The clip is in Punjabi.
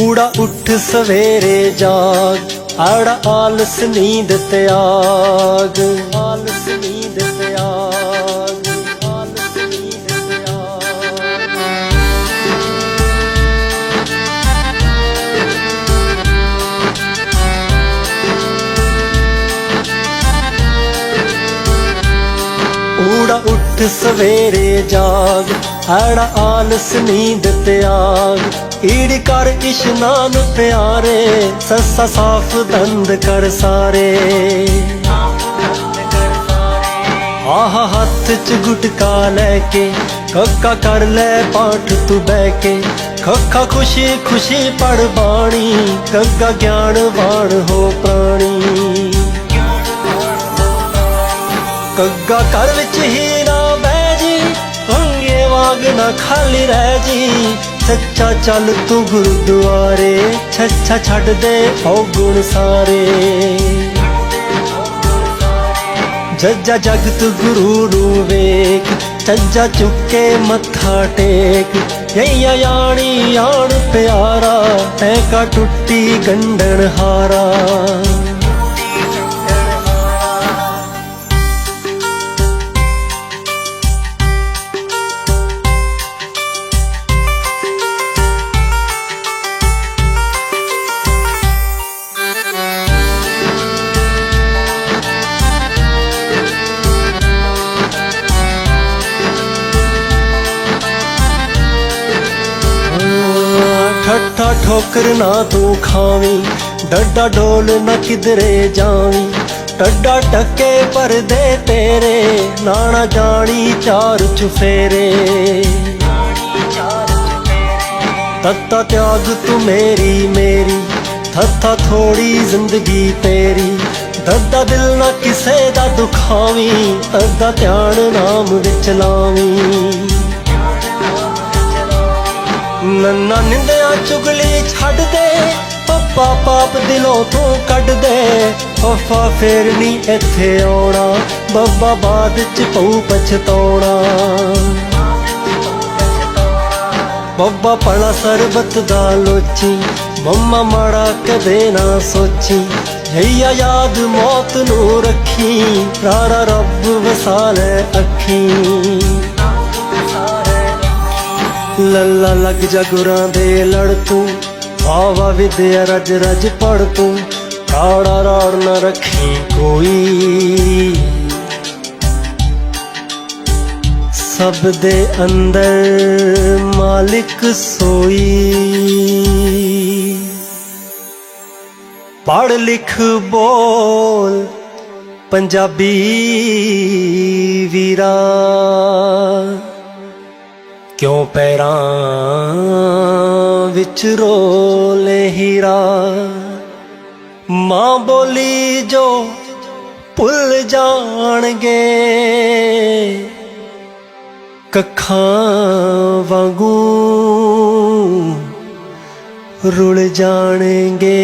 ਊੜਾ ਉੱਠ ਸਵੇਰੇ ਜਾਗ ਆੜਾ ਆਲਸ ਨੀਂਦ ਤਿਆਗ ਆਲਸ ਨੀਂਦ ਤਿਆਗ ਉੱਠ ਸਵੇਰੇ ਜਾਗ ਆੜਾ ਆਲਸ ਨੀਂਦ ਤਿਆਗ ਈੜ ਕਰ ਇਸ਼ਨਾਨ ਪਿਆਰੇ, ਸੱਸਾ ਸਾਫ਼ ਦੰਦ ਕਰ ਸਾਰੇ। ਆਹ ਹੱਥ ਚ ਗੁਟਕਾ ਲੈ ਕੇ ਕੱਕਾ ਕਰ ਲੈ ਪਾਠ ਤੂੰ ਬਹਿ ਕੇ। ਖੱਖਾ ਖੁਸ਼ੀ ਖੁਸ਼ੀ ਪੜ ਬਾਣੀ, ਗੱਗਾ ਗਿਆਨ ਬਾਣ ਹੋ ਪ੍ਰਾਣੀ। ਕੱਗਾ ਘਰ ਵਿੱਚ ਹੀ ਨਾ ਬਹਿ ਜੀ ਅੰਗੇ ਵਾਂਗ ਨਾ ਖਾਲੀ ਰਹਿ ਜੀ। ਸੱਚਾ ਚੱਲ ਤੂੰ ਗੁਰਦੁਆਰੇ ਛੱਛਾ ਛੱਡ ਦੇ ਔਗੁਣ ਸਾਰੇ। ਜੱਜਾ ਜਗਤ ਗੁਰੂ ਨੂੰ ਵੇਖ, ਚੱਜਾ ਚੁੱਕੇ ਮੱਥਾ ਟੇਕ। ਯਈਆ ਯਾਣੀ ਯਾਣ ਪਿਆਰਾ ਤੈ ਕਾ ਟੁੱਟੀ ਗੰਢਣ ਹਾਰਾ ਠੱਠਾ ਠੋਕਰ ਨਾ ਤੂੰ ਖਾਵੀਂ, ਡੱਡਾ ਡੋਲ ਨਾ ਕਿਧਰੇ ਜਾਵੀਂ। ਟੱਡਾ ਟੱਕੇ ਪਰਦੇ ਤੇਰੇ, ਨਾਣਾ ਜਾਣੀ ਚਾਰ ਚੁਫੇਰੇ ਤੱਤਾ ਤਿਆਗ ਤੂੰ ਮੇਰੀ ਮੇਰੀ ਥੱਥਾ ਥੋੜੀ ਜ਼ਿੰਦਗੀ ਤੇਰੀ। ਦੱਦਾ ਦਿਲ ਨਾ ਕਿਸੇ ਦਾ ਦੁਖਾਵੀਂ ਤੱਦਾ ਧਿਆਨ ਨਾਮ ਵਿੱਚ ਲਾਵੀਂ। ਨੰਨਾ ਨਿੰਦਿਆ ਚੁਗਲੀ ਪੱਪਾ ਪਾਪ ਦਿਲੋਂ ਤੋਂ ਕੱਢ ਦੇ। ਵਫਾ ਫੇਰ ਨਹੀਂ ਇੱਥੇ ਆਉਣਾ। ਬੱਬਾ ਬਾਦ ਚ ਪਊ ਪਛਤਾਉਣਾ। ਬੱਬਾ ਪੜਾ ਸਰਬਤ ਦਾ ਲੋਚੀ। ਮੰਮਾ ਮਾੜਾ ਕਦੇ ਨਾ ਸੋਚੀ। ਜਈਆ ਯਾਦ ਮੌਤ ਨੂੰ ਰੱਖੀ। ਰਾਰਾ ਰੱਬ ਵਸਾਲੇ ਅੱਖੀ। ਲੱਲਾ ਲੱਗ ਜਾ ਗੁਰਾਂ ਦੇ ਲੜ ਤੂੰ ਵਾਵਾ ਵਿਦਿਆ ਰਜ ਰਜ ਪੜ ਤੂੰ ਕਾੜਾ ਰਾੜ ਨਾ ਰੱਖੀ ਕੋਈ। ਸਭ ਦੇ ਅੰਦਰ ਮਾਲਿਕ ਸੋਈ। ਪੜ ਲਿਖ ਬੋਲ ਪੰਜਾਬੀ ਵੀਰਾ। ਕਿਉਂ ਪੈਰਾਂ ਵਿੱਚ ਰੋਲੇ ਹੀਰਾ। ਮਾਂ ਬੋਲੀ ਜੋ ਭੁੱਲ ਜਾਣਗੇ। ਕੱਖਾਂ ਵਾਂਗੂ ਰੁਲ ਜਾਣਗੇ।